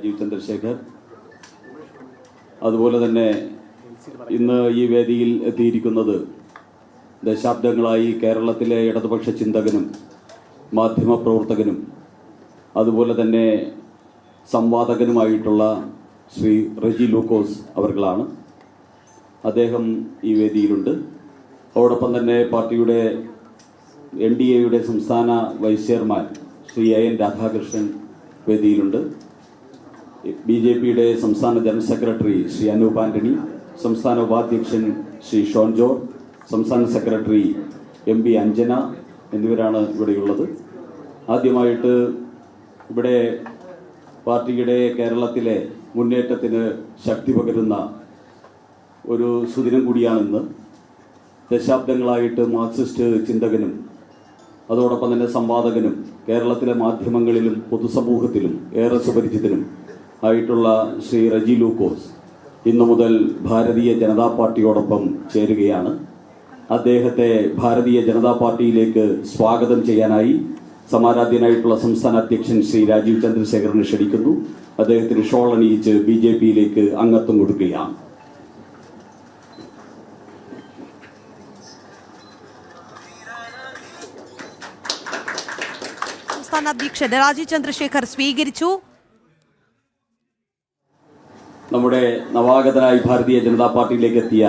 രാജീവ് ചന്ദ്രശേഖർ. അതുപോലെ തന്നെ ഇന്ന് ഈ വേദിയിൽ എത്തിയിരിക്കുന്നത് ദശാബ്ദങ്ങളായി കേരളത്തിലെ ഇടതുപക്ഷ ചിന്തകനും മാധ്യമപ്രവർത്തകനും അതുപോലെ തന്നെ സംവാദകനുമായിട്ടുള്ള ശ്രീ റെജി ലൂക്കോസ് അവർകളാണ്. അദ്ദേഹം ഈ വേദിയിലുണ്ട്. അതോടൊപ്പം തന്നെ പാർട്ടിയുടെ എൻ ഡി എയുടെ സംസ്ഥാന vice chairman Shri A N Radhakrishnan വേദിയിലുണ്ട്. B J പിയുടെ സംസ്ഥാന ജനറൽ സെക്രട്ടറി ശ്രീ അനൂപ് ആന്റണി സംസ്ഥാന ഉപാധ്യക്ഷൻ ശ്രീ ഷോൺ ജോർ സംസ്ഥാന സെക്രട്ടറി എം പി അഞ്ജന എന്നിവരാണ് ഇവിടെയുള്ളത്. ആദ്യമായിട്ട് ഇവിടെ പാർട്ടിയുടെ കേരളത്തിലെ മുന്നേറ്റത്തിന് ശക്തി പകരുന്ന ഒരു സുദിനം കൂടിയാണിന്ന്. ദശാബ്ദങ്ങളായിട്ട് മാർക്സിസ്റ്റ് ചിന്തകനും അതോടൊപ്പം തന്നെ സംവാദകനും കേരളത്തിലെ മാധ്യമങ്ങളിലും പൊതുസമൂഹത്തിലും ഏറെ സുപരിചിതനും ആയിട്ടുള്ള ശ്രീ റജി ലൂക്കോസ് ഇന്നു മുതൽ ഭാരതീയ ജനതാ പാർട്ടിയോടൊപ്പം ചേരുകയാണ്. അദ്ദേഹത്തെ ഭാരതീയ ജനതാ പാർട്ടിയിലേക്ക് സ്വാഗതം ചെയ്യാനായി സമാരാധ്യനായിട്ടുള്ള സംസ്ഥാന അധ്യക്ഷൻ ശ്രീ രാജീവ് ചന്ദ്രശേഖറിനെ ക്ഷണിക്കുന്നു. അദ്ദേഹത്തിന് ഷോൾ അണിയിച്ച് ബി ജെ പിയിലേക്ക് അംഗത്വം കൊടുക്കുകയാണ്. സംസ്ഥാന അധ്യക്ഷൻ രാജീവ് ചന്ദ്രശേഖർ സ്വീകരിച്ചു. നമ്മുടെ നവാഗതനായി ഭാരതീയ ജനതാ പാർട്ടിയിലേക്ക് എത്തിയ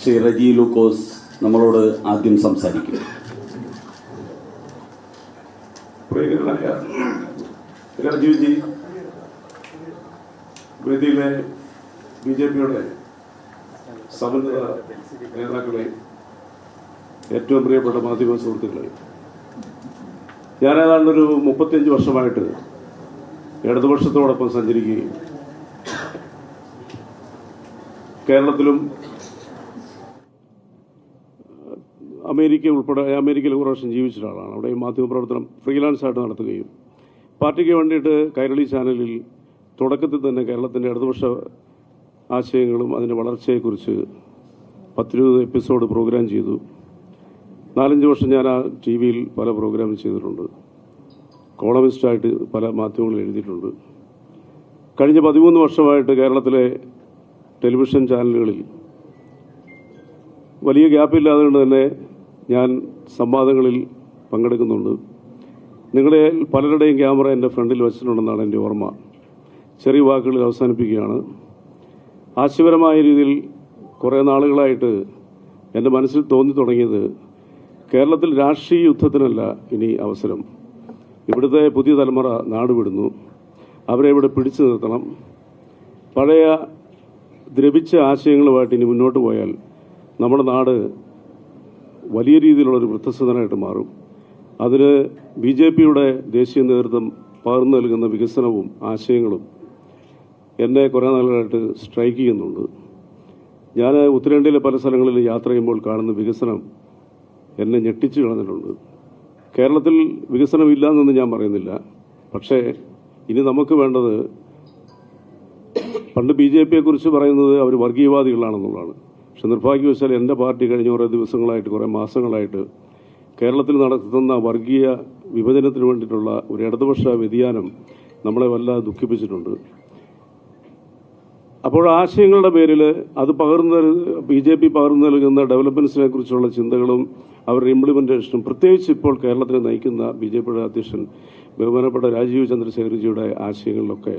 ശ്രീ റജി ലൂക്കോസ് നമ്മളോട് ആദ്യം സംസാരിക്കും. പ്രിയങ്കരനായ രാജീവ് ജി വേദിയിലെ ബി ജെ പിയുടെ സമന്വിത നേതാക്കളെ ഏറ്റവും പ്രിയപ്പെട്ട മാധ്യമ സുഹൃത്തുക്കളെ ഞാൻ ഏതാണ്ടൊരു മുപ്പത്തിയഞ്ച് വർഷമായിട്ട് ഇടതുപക്ഷത്തോടൊപ്പം സഞ്ചരിക്കുകയും കേരളത്തിലും അമേരിക്ക ഉൾപ്പെടെ അമേരിക്കയിൽ ഒരു വർഷം ജീവിച്ച ഒരാളാണ് അവിടെ മാധ്യമപ്രവർത്തനം ഫ്രീലാൻസ് ആയിട്ട് നടത്തുകയും പാർട്ടിക്ക് വേണ്ടിയിട്ട് കൈരളി ചാനലിൽ തുടക്കത്തിൽ തന്നെ കേരളത്തിന്റെ ഇടതുപക്ഷ ആശയങ്ങളും അതിന്റെ വളർച്ചയെക്കുറിച്ച് പത്തിരുപത് എപ്പിസോഡ് പ്രോഗ്രാം ചെയ്തു. നാലഞ്ച് വർഷം ഞാൻ ആ ടി വിയിൽ പല പ്രോഗ്രാം ചെയ്തിട്ടുണ്ട്. കോളമിസ്റ്റായിട്ട് പല മാധ്യമങ്ങളിൽ എഴുതിയിട്ടുണ്ട്. കഴിഞ്ഞ പതിമൂന്ന് വർഷമായിട്ട് കേരളത്തിലെ ടെലിവിഷൻ ചാനലുകളിൽ വലിയ ഗ്യാപ്പില്ലാതെ കൊണ്ട് തന്നെ ഞാൻ സംവാദങ്ങളിൽ പങ്കെടുക്കുന്നുണ്ട്. നിങ്ങളെ പലരുടെയും ക്യാമറ എന്റെ ഫ്രണ്ടിൽ വെച്ചിട്ടുണ്ടെന്നാണ് എന്റെ ഓർമ്മ. ചെറിയ വാക്കുകളിൽ അവസാനിപ്പിക്കുകയാണ്. ആശയപരമായ രീതിയിൽ കുറേ നാളുകളായിട്ട് എന്റെ മനസ്സിൽ തോന്നി തുടങ്ങിയത് കേരളത്തിൽ രാഷ്ട്രീയ യുദ്ധത്തിനല്ല ഇനി അവസരം. ഇവിടുത്തെ പുതിയ തലമുറ നാടുവിടുന്നു. അവരെ ഇവിടെ പിടിച്ചു നിർത്തണം. പഴയ ദ്രവിച്ച ആശയങ്ങളുമായിട്ട് ഇനി മുന്നോട്ട് പോയാൽ നമ്മുടെ നാട് വലിയ രീതിയിലുള്ളൊരു വൃദ്ധസദനായിട്ട് മാറും. അതിന് ബി ജെ പിയുടെ ദേശീയ നേതൃത്വം പകർന്നു നൽകുന്ന വികസനവും ആശയങ്ങളും എന്നെ കുറേ നാളുകളായിട്ട് സ്ട്രൈക്ക് ചെയ്യുന്നുണ്ട്. ഞാൻ ഉത്തരേന്ത്യയിലെ പല സ്ഥലങ്ങളിൽ യാത്ര ചെയ്യുമ്പോൾ കാണുന്ന വികസനം എന്നെ ഞെട്ടിച്ചു കളഞ്ഞിട്ടുണ്ട്. കേരളത്തിൽ വികസനമില്ല എന്നൊന്നും ഞാൻ പറയുന്നില്ല. പക്ഷേ ഇനി നമുക്ക് വേണ്ടത് പണ്ട് ബി ജെ പിയെ കുറിച്ച് പറയുന്നത് അവർ വർഗീയവാദികളാണെന്നുള്ളതാണ്. പക്ഷെ നിർഭാഗ്യവശാൽ എന്റെ പാർട്ടി കഴിഞ്ഞ കുറേ ദിവസങ്ങളായിട്ട് കുറേ മാസങ്ങളായിട്ട് കേരളത്തിൽ നടത്തുന്ന വർഗീയ വിഭജനത്തിന് വേണ്ടിയിട്ടുള്ള ഒരു ഇടതുപക്ഷ വ്യതിയാനം നമ്മളെ വല്ലാതെ ദുഃഖിപ്പിച്ചിട്ടുണ്ട്. അപ്പോൾ ആശയങ്ങളുടെ പേരിൽ അത് പകർന്നു ബി ജെ പി പകർന്നു നൽകുന്ന ഡെവലപ്മെൻസിനെ കുറിച്ചുള്ള ചിന്തകളും അവരുടെ ഇംപ്ലിമെന്റേഷനും പ്രത്യേകിച്ച് ഇപ്പോൾ കേരളത്തിനെ നയിക്കുന്ന ബി ജെ പിയുടെ അധ്യക്ഷൻ ബഹുമാനപ്പെട്ട രാജീവ് ചന്ദ്രശേഖർജിയുടെ ആശയങ്ങളിലൊക്കെ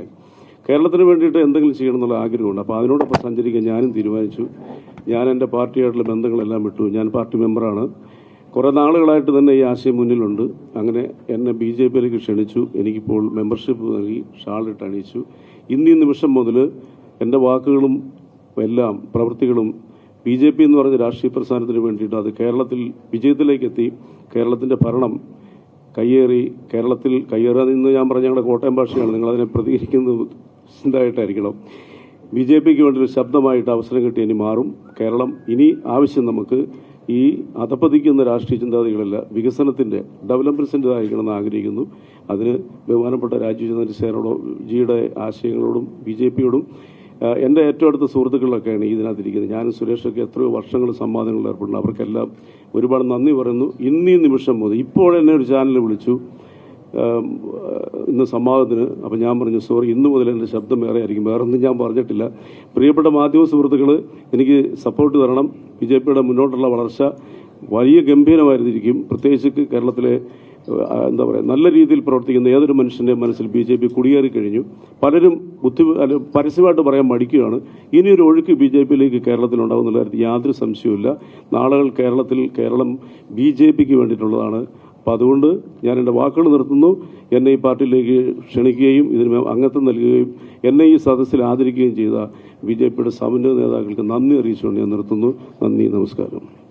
കേരളത്തിന് വേണ്ടിയിട്ട് എന്തെങ്കിലും ചെയ്യണം എന്നുള്ള ആഗ്രഹമുണ്ട്. അപ്പോൾ അതിനോടൊപ്പം സഞ്ചരിക്കാൻ ഞാനും തീരുമാനിച്ചു. ഞാൻ എന്റെ പാർട്ടിയായിട്ടുള്ള ബന്ധങ്ങളെല്ലാം വിട്ടു. ഞാൻ പാർട്ടി മെമ്പറാണ്. കുറേ നാളുകളായിട്ട് തന്നെ ഈ ആശയം മുന്നിലുണ്ട്. അങ്ങനെ എന്നെ ബി ജെ പിയിലേക്ക് ക്ഷണിച്ചു. എനിക്കിപ്പോൾ മെമ്പർഷിപ്പ് നൽകി ഷാളിട്ട് അണിയിച്ചു. ഇന്ന് ഈ നിമിഷം മുതൽ എന്റെ വാക്കുകളും എല്ലാം പ്രവൃത്തികളും ബി ജെ പി എന്ന് പറഞ്ഞ രാഷ്ട്രീയ പ്രസ്ഥാനത്തിന് വേണ്ടിയിട്ട് അത് കേരളത്തിൽ വിജയത്തിലേക്ക് എത്തി കേരളത്തിന്റെ ഭരണം കയ്യേറി കേരളത്തിൽ കയ്യേറാതെ ഇന്ന് ഞാൻ പറഞ്ഞ ഞങ്ങളുടെ കോട്ടയം ഭാഷയാണ്. നിങ്ങളതിനെ പ്രതികരിക്കുന്നത് ചിന്തായിട്ടായിരിക്കണം ബി ജെ പിക്ക് വേണ്ടി ഒരു ശബ്ദമായിട്ട് അവസരം കിട്ടി ഇനി മാറും. കേരളം ഇനി ആവശ്യം നമുക്ക് ഈ അധപ്പതിക്കുന്ന രാഷ്ട്രീയ ചിന്താഗതികളല്ല വികസനത്തിന്റെ ഡെവലപ്മെന്റ്സിന്റെതായിരിക്കണമെന്ന് ആഗ്രഹിക്കുന്നു. അതിന് ബഹുമാനപ്പെട്ട രാജീവ് ചന്ദ്രശേഖരോടും ജിയുടെ ആശയങ്ങളോടും ബി ജെ പിയോടും എന്റെ ഏറ്റവും അടുത്ത സുഹൃത്തുക്കളിലൊക്കെയാണ് ഇതിനകത്തിരിക്കുന്നത്. ഞാനും സുരേഷൊക്കെ എത്രയോ വർഷങ്ങൾ സംവാദങ്ങളിൽ ഏർപ്പെടുന്നു. അവർക്കെല്ലാം ഒരുപാട് നന്ദി പറയുന്നു. ഇന്നീ നിമിഷം മുതൽ ഇപ്പോഴെന്നെ ഒരു ചാനൽ വിളിച്ചു. ഇന്ന് സംവാദത്തിന് അപ്പം ഞാൻ പറഞ്ഞു സോറി ഇന്ന് മുതൽ എന്റെ ശബ്ദം വേറെ ആയിരിക്കും. വേറെ ഒന്നും ഞാൻ പറഞ്ഞിട്ടില്ല. പ്രിയപ്പെട്ട മാധ്യമ സുഹൃത്തുക്കൾ എനിക്ക് സപ്പോർട്ട് തരണം. ബി ജെ പിയുടെ മുന്നോട്ടുള്ള വളർച്ച വലിയ ഗംഭീരമായിരുന്നിരിക്കും. പ്രത്യേകിച്ച് കേരളത്തിലെ എന്താ പറയുക നല്ല രീതിയിൽ പ്രവർത്തിക്കുന്ന ഏതൊരു മനുഷ്യന്റെ മനസ്സിൽ ബി ജെ പി കുടിയേറി കഴിഞ്ഞു. പലരും ബുദ്ധി പരസ്യമായിട്ട് പറയാൻ മടിക്കുകയാണ്. ഇനിയൊരു ഒഴുക്ക് ബി ജെ പിയിലേക്ക് കേരളത്തിലുണ്ടാകുന്നുള്ള കാര്യത്തിൽ യാതൊരു സംശയവുമില്ല. നാളുകൾ കേരളത്തിൽ കേരളം ബി ജെ പിക്ക് വേണ്ടിയിട്ടുള്ളതാണ്. അപ്പം അതുകൊണ്ട് ഞാൻ എന്റെ വാക്കുകൾ നിർത്തുന്നു. എന്നെ ഈ പാർട്ടിയിലേക്ക് ക്ഷണിക്കുകയും ഇതിന് അംഗത്വം നൽകുകയും എന്നെ ഈ സദസ്സിൽ ആദരിക്കുകയും ചെയ്ത ബി ജെ പിയുടെ സമന്വയ നേതാക്കൾക്ക് നന്ദി അറിയിച്ചുകൊണ്ട് ഞാൻ നിർത്തുന്നു. നന്ദി നമസ്കാരം.